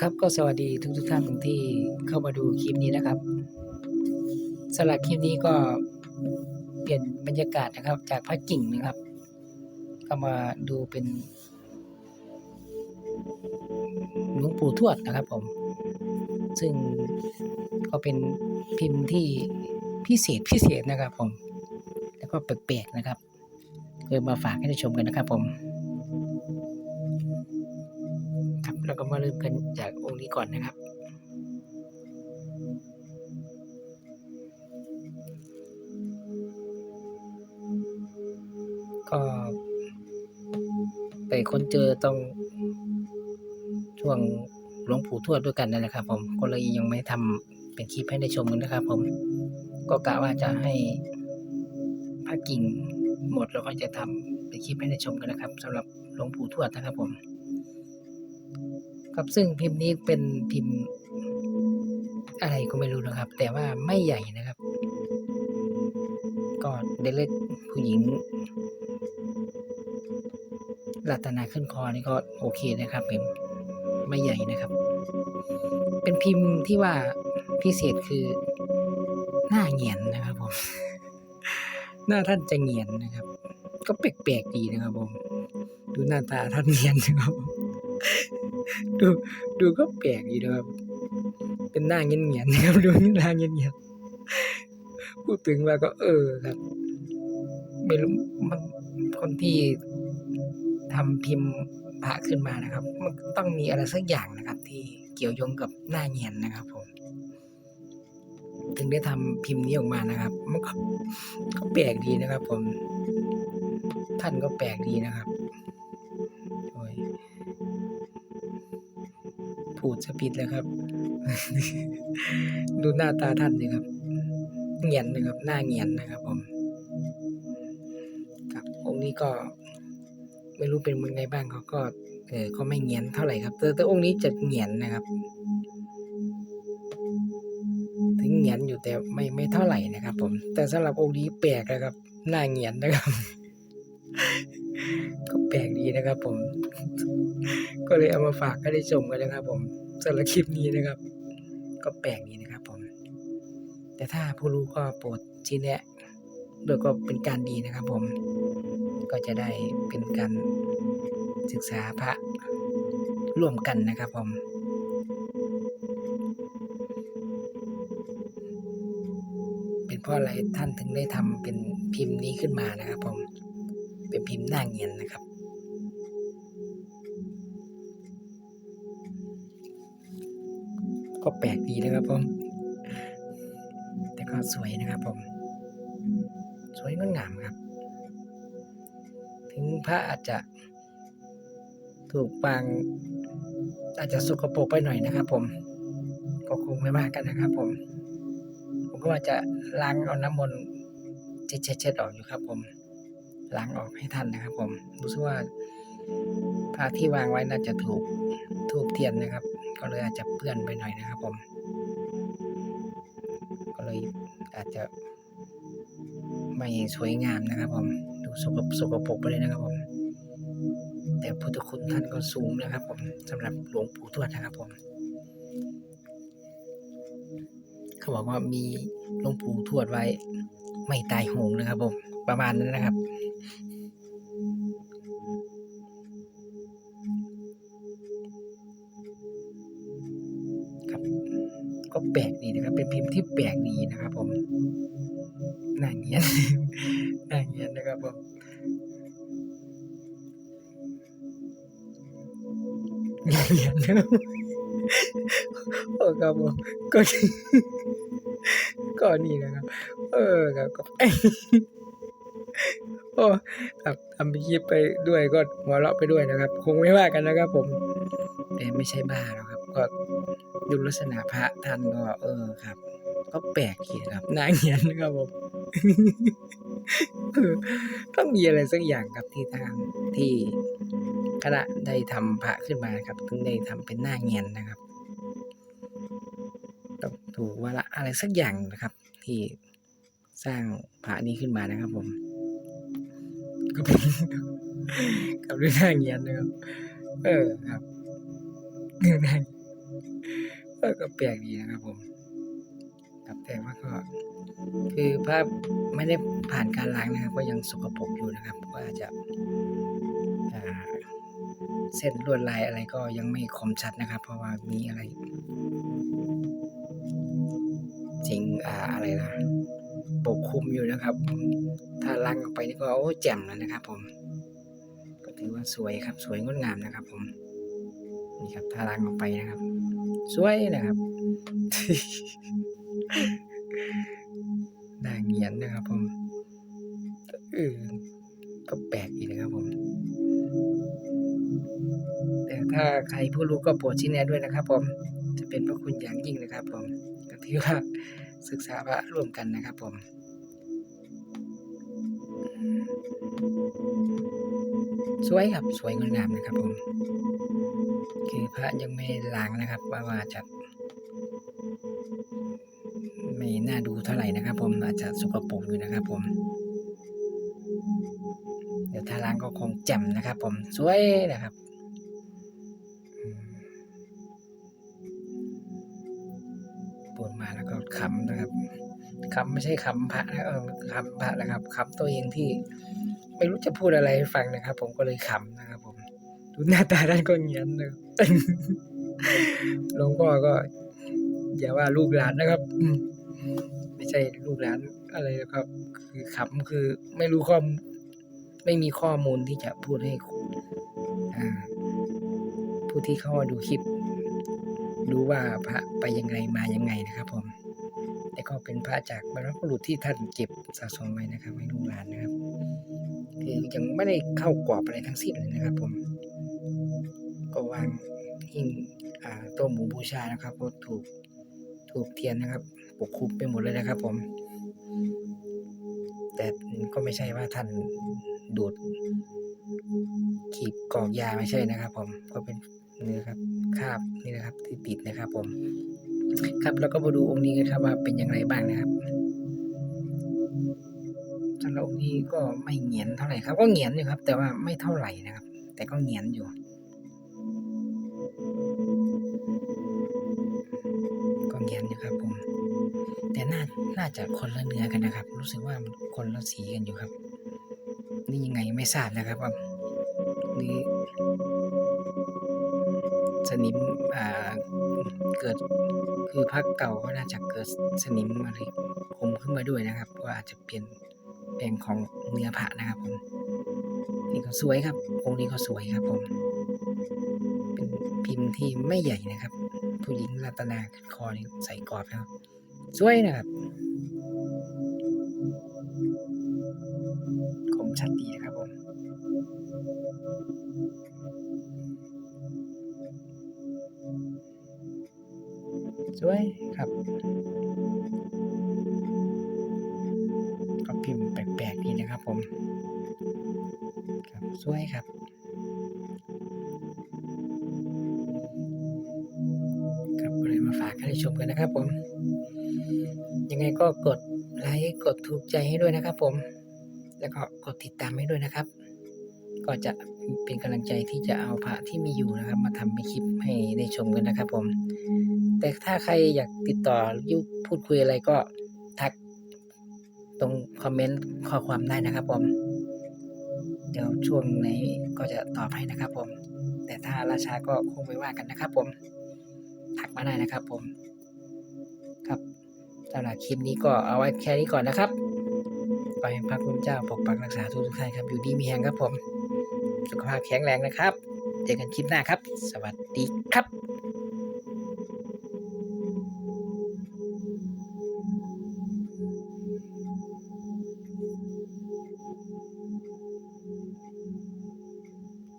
ครับก็สวัสดีทุกทุกท่านที่เข้ามาดูคลิปนี้นะครับสำหรับคลิปนี้ก็เปลี่ยนบรรยากาศนะครับ จากพระกิ่งนะครับ ก็มาดูเป็นหลวงปู่ทวดนะครับผม ซึ่งก็เป็นพิมพ์ที่พิเศษพิเศษนะครับผม แล้วก็แปลกๆนะครับเลยมาฝากให้ได้ชมกันนะครับผม มาเริ่มกันจากองค์นี้ก่อนนะครับ ก็ไปค้นเจอต้องช่วงหลวงปู่ทวดด้วยกันนั่นแหละครับ ผมก็เลยยังไม่ทำเป็นคลิปให้ได้ชมกันนะครับ ผมก็กะว่าจะให้พระกิ่งหมดแล้วก็จะทำเป็นคลิปให้ได้ชมกันนะครับสำหรับหลวงปู่ทวดนะครับผม ครับซึ่งพิมพ์นี้เป็นพิมพ์ อะไรก็ไม่รู้นะครับ แต่ว่าไม่ใหญ่นะครับ ก็เด็กเล็กผู้หญิงรัตนาขึ้นคอนี่ก็โอเคนะครับเป็นไม่ใหญ่นะครับ เป็นพิมพ์ที่ว่าพิเศษคือหน้าเงียนนะครับผมหน้าท่านจะเงียนนะครับ ก็แปลกๆดีนะครับผม ดูหน้าตาท่านเงียนนะครับ ดูดูก็แปลกดีนะครับ เป็นหน้าเงียนเงียนๆนะครับดูหน้าเงียนเงียนๆพูดถึงว่าก็ เออครับไม่รู้มันคนที่ทำพิมพ์พระขึ้นมานะครับ มันต้องมีอะไรสักอย่างนะครับ ที่เกี่ยวโยงกับหน้าเงียนนะครับผมถึงได้ทำพิมพ์นี้ออกมานะครับ มันก็ก็แปลกดีนะครับ ผม ท่านก็แปลกดีนะครับ พูดจะผิดแล้วครับ ดูหน้าตาท่านสิครับเงียนนะครับ หน้าเงียนนะครับผมครับองค์นี้ก็ ไม่รู้เป็นยังไงบ้างเขาก็ เออก็ไม่เงียนเท่าไหร่ครับแต่แต่องค์นี้จะเงียนนะครับ ถึงเงียนอยู่แต่ไม่ไม่เท่าไหร่นะครับ ผม แต่สำหรับองค์นี้แปลกนะครับ หน้าเงียนนะครับ ก็แปลกดีนะครับ ผม ก็เลยเอามาฝากให้ได้ชมกันนะครับ ผมสำหรับคลิปนี้นะครับ ก็แปลกดีนะครับ ผม แต่ถ้าผู้รู้ก็โปรดชี้แนะโดยก็เป็นการดีนะครับ ผมก็จะได้เป็นการศึกษาพระร่วมกันนะครับ ผมเป็นเพราะอะไรท่านถึงได้ทำเป็นพิมพ์นี้ขึ้นมานะครับ ผม เป็นพิมพ์หน้าเงียนนะครับ ก็แปลกดีนะครับผม แต่ก็สวยนะครับผม สวยงดงามครับ ถึงพระอาจจะ ถูกปาง อาจจะสกปรกไปหน่อยนะครับ ผม ก็คงไม่ว่ากกันนะครับ ผม ผมก็ว่าจะล้างเอาน้ำมนต์เช็ดๆออกอยู่ครับ ผมล้างออกให้ท่านนะครับ ผมรู้สึกว่าพระที่วางไว้น่าจะถูกทูบเทียนนะครับ ก็เลยอาจจะเปื้อนไปหน่อยนะครับผม ก็เลยอาจจะไม่สวยงามนะครับผม ดูสกปสกปรกไปเลยนะครับผม แต่พุทธคุณท่านก็สูงนะครับผมสำหรับหลวงปู่ทวดนะครับผม เขาบอกว่ามีหลวงปู่ทวดไว้ ไม่ตายโหงนะครับผม ประมาณนั้นนะครับครับ ที่แปลกดีนะครับ ผมน้าเงี้ยนน้าเงี้ยนนะครับผมน่าเงี้ยนนะครับโอ้ครับผมก็ก็นี่นะครับ เออครับก็โอ้ครับทำคลิปไปด้วยก็หัวเราะไปด้วยนะครับ คงไม่ว่ากันนะครับ ผมแต่ไม่ใช่บ้าหรอกครับ ก็ดูลักษณะพระท่านก็เออครับ ก็แปลกดีนะครับน้าเงียนนะครับผมเออต้องมีอะไรสักอย่างครับที่ทางที่คณะได้ทำพระขึ้นมาครับถึงได้ทำเป็นหน้าเงียนนะครับต้องถูกว่าละอะไรสักอย่างนะครับ ที่สร้างพระนี้ขึ้นมานะครับ ผม ก็เป็นกับเรื่องน่าเงียนนะครับ เออครับเรื่องน่าก็แปลกดีนะครับผม ครับแต่ว่าก็คือภาพไม่ได้ผ่านการล้างนะครับ ก็ยังสกปรกอยู่นะครับ ก็อาจจะเส้นลวดลายอะไรก็ยังไม่คมชัดนะครับ เพราะว่ามีอะไรสิ่งอ่าอะไรนะปกคลุมอยู่นะครับ ถ้าล้างออกไปนี่ก็โอ้แจ่มแล้วนะครับ ผม ก็ถือว่าสวยครับ สวยงดงามนะครับ ผมนี่ครับถ้าล้างออกไปนะครับ สวยนะครับ น่าเงียนนะครับผมเออก็แปลกอีกนะครับผม แต่ถ้าใครผู้รู้ก็โปรดชี้แนะด้วยนะครับ ผม จะเป็นพระคุณอย่างยิ่งนะครับ ผมก็ถือว่าศึกษาพระร่วมกันนะครับ ผมสวยครับสวยงดงามนะครับผม คือพระยังไม่ล้างนะครับว่าว่าจะ ไม่น่าดูเท่าไหร่นะครับ ผมอาจจะสกปรกอยู่นะครับผมเดี๋ยวถ้าล้างก็คงแจ่มนะครับ ผมสวยนะครับปวดมาแล้วก็ขำนะครับขำไม่ใช่ขำพระนะเออขำพระนะครับขำตัวเองที่ ไม่รู้จะพูดอะไรให้ฟังนะครับ ผมก็เลยขำนะครับ ผมดูหน้าตาท่านก็เงียนเลยหลวงพ่อก็ อย่าว่าลูกหลานนะครับไม่ใช่ลูกหลานอะไรนะครับ คือขำคือไม่รู้ข้อมไม่มีข้อมูลที่จะพูดให้ผู้ที่เข้ามาดูคลิป รู้ว่าพระไปยังไงมายังไงนะครับ ผมแต่ก็เป็นพระจากบรรพบุรุษที่ท่านเก็บสะสมไว้นะครับให้ลูกหลานนะครับคือยังไม่ได้เข้ากรอบอะไรทั้งสิ้นเลยนะครับ ผม ก็วางหิ้งอ่โต๊ะหมูบูชานะครับก็ถูก ถูกเทียนนะครับ ปกคลุมไปหมดเลยนะครับ ผม แต่ก็ไม่ใช่ว่าท่านดูดขีบกรอกยาไม่ใช่นะครับ ผมก็เป็นนี่นะครับคาบนี่นะครับ ที่ติดนะครับ ผม ครับแล้วก็มาดูองค์นี้กันครับว่าเป็นอย่างไรบ้างนะครับสำหรับองค์นี้ก็ไม่เหงียนเท่าไหร่ครับ ก็เหงียนอยู่ครับ แต่ว่าไม่เท่าไหร่นะครับ แต่ก็เหงียนอยู่ แต่น่าน่าจะคนละเนื้อกันนะครับ รู้สึกว่ามันคนละสีกันอยู่ครับ นี่ยังไงไม่ทราบนะครับว่านี่สนิมอ่าเกิดคือพักเก่าก็น่าจะเกิดสนิมอะไรคมขึ้นมาด้วยนะครับว่าอาจจะเปลี่ยนแปลงของเนื้อผ้านะครับผมนี่ก็สวยครับองค์นี้ก็สวยครับผมเป็นพิมพ์ที่ไม่ใหญ่นะครับ ผู้หญิงรัตนาคอนี่ใส่กรอบนะครับ สวยนะครับคมชัดดีนะครับผมสวยครับก็พิมพ์แปลกๆดีนะครับผมครับสวยครับครับ ชมกันนะครับผม ยังไงก็กดไลค์กดถูกใจให้ด้วยนะครับผม แล้วก็กดติดตามให้ด้วยนะครับ ก็จะเป็นกำลังใจที่จะเอาพระที่มีอยู่นะครับ มาทำเป็นคลิปให้ได้ชมกันนะครับผม แต่ถ้าใครอยากติดต่อยุพูดคุยอะไรก็ทักตรงคอมเมนต์ข้อความได้นะครับผมเดี๋ยวช่วงไหนก็จะตอบให้นะครับผม แต่ถ้าราชาก็คงไม่ว่ากันนะครับผม ทักมาได้นะครับผม สำหรับคลิปนี้ก็เอาไว้แค่นี้ก่อนนะครับขอให้พระคุณเจ้าปกปักรักษาทุกทุกท่านครับอยู่ดีมีแรงครับผม สุขภาพแข็งแรงนะครับ เจอกันคลิปหน้าครับ สวัสดีครับ